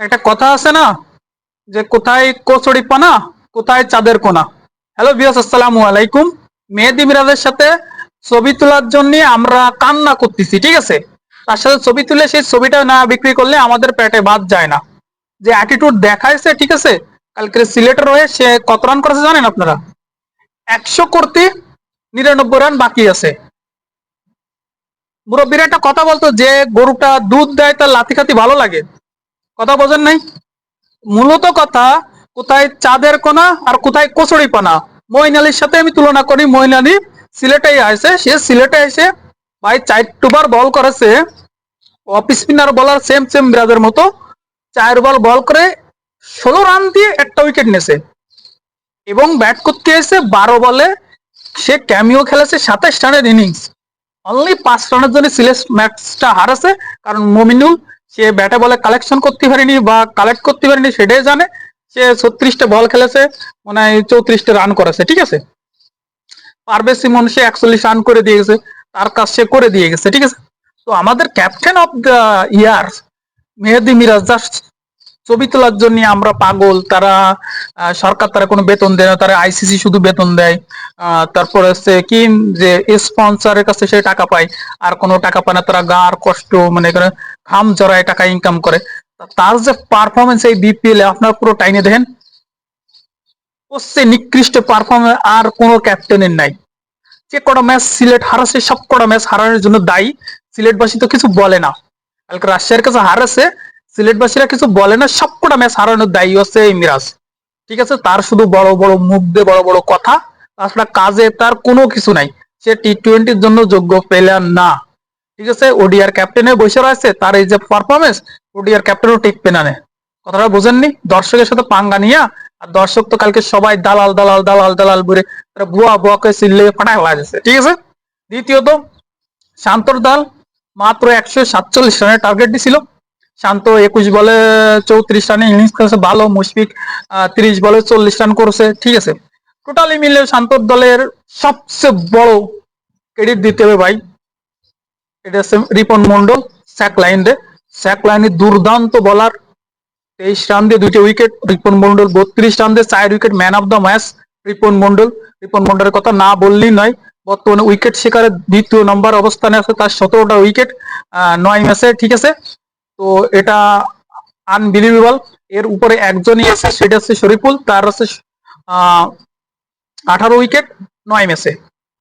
একটা কথা আছে না, যে কোথায় কচুরি পানা, কোথায় চাঁদের কোনা। হ্যালো বিয়াস আসসালামু আলাইকুম। মেহেদি মিরাজের সাথে ছবি তোলার জন্য আমরা কান্না করতেছি, ঠিক আছে? তার সাথে ছবি তুলে সেই ছবিটা না বিক্রি করলে আমাদের পেটে ভাত যায় না। যে অ্যাটিটিউড দেখাইছে, ঠিক আছে? কালকে সিলেটের হয়ে সে কত রান করেছে জানেন আপনারা? একশো করতে নিরানব্বই রান বাকি আছে। মুরব্বীরা একটা কথা বলতো, যে গরুটা দুধ দেয় তার লাথি খাতি ভালো লাগে। কথা বোঝেন নাই? মূলত কথা, কোথায় চাঁদের কোনা আর কোথায় কচুরি পানা। মইন আলীর সাথে আমি তুলনা করি মইন আলী সিলেটে আসে সে সিলেটে এসে ভাই চার টুবার বল করেছে off spinner bowler same same বিরাজের মতো চার বল বল করে ষোলো রান দিয়ে একটা উইকেট নিয়েছে। এবং ব্যাট করতে এসে বারো বলে সে ক্যামিও খেলেছে সাতাশ রানের ইনিংস অনলি পাঁচ রানের জন্য সিলেট ম্যাচটা হারাছে, কারণ মমিনুল সে ব্যাটে বলে কালেকশন করতে পারেনি বা কালেক্ট করতে পারেনি সেটাই জানে। সে ছত্রিশটা বল খেলেছে, মনে হয় চৌত্রিশটা রান করেছে, ঠিক আছে? পারভেজ সিমন, সে একচল্লিশ রান করে দিয়ে গেছে তার কাজ সে করে দিয়ে গেছে, ঠিক আছে? তো আমাদের captain of the year Mehedi Miraz just ছবি তোলার জন্য আমরা পাগল, তারা সরকার তারা কোনো বেতন দেয় না, তারা আইসিসি শুধু বেতন দেয়। তারপর হচ্ছে কি যে স্পন্সরের কাছে সে টাকা পায়, আর কোনো টাকা পায় না, তারা গার, কষ্ট মানে ঘাম জড়ায় টাকা ইনকাম করে। তার যে পারফরমেন্স এই বিপিএল আপনার পুরো টাইনে দেখেন। সে নিকৃষ্ট পারফরমেন্স আর কোনো ক্যাপ্টেনের নাই। যে কটা ম্যাচ সিলেট হারাছে, সব কটা ম্যাচ হারানোর জন্য দায়ী। সিলেটবাসী তো কিছু বলে না। কালকে রাশিয়ার কাছে হারাছে সিলেটবাসীরা কিছু বলে না, সবকটা ম্যাচ হারানোর দায়ী হচ্ছে এই মিরাজ। ঠিক আছে? তার শুধু বড় বড় মুখ দিয়ে বড় বড় কথা। তাছাড়া কাজে তার কোনো কিছু নাই। সে টি টোয়েন্টির জন্য যোগ্য প্লেয়ার না। ঠিক আছে? ওডিআর ক্যাপ্টেনে বসে রয়েছে। তার এই যে পারফরমেন্স ওডিআর ক্যাপ্টেনও টিকবে না নে। কথাটা বুঝেননি? দর্শকের সাথে পাঙ্গা নিয়া, আর দর্শক তো কালকে সবাই দালাল দালাল দালাল দালাল বলে তারা বুয়া বুয়া করে চিল্লে ফাটাই লাগছে ঠিক আছে? দ্বিতীয়ত, শান্তর দল মাত্র একশো সাতচল্লিশ রানের টার্গেট দিছিল। শান্ত একুশ বলে চৌত্রিশ রানে ইনিংস করেছে ভালো, মুশফিক তিরিশ বলে চল্লিশ রান করেছে, ঠিক আছে। টোটালি মিলে শান্তর দলের সবচেয়ে বড় ক্রেডিট দিতে হবে ভাই। এটা হচ্ছে রিপন মন্ডল স্যাক লাইন রে। স্যাক লাইনে দুর্দান্ত বলার তেইশ রান দিয়ে দুইটা উইকেট রিপন মন্ডল বত্রিশ রান দিয়ে চার wicket man of the match Ripon Mondal Ripon মন্ডলের কথা না বললেই নয়, বর্তমানে উইকেট শিকারে দ্বিতীয় নম্বর অবস্থানে আছে, তার সতেরোটা উইকেট নয় ম্যাচে ঠিক আছে। তো এটা আনবিলিভেবল এর উপরে একজনই আছে, সেটা হচ্ছে শরীফুল, তার হচ্ছে, আহ, আঠারো উইকেট নয় ম্যাচে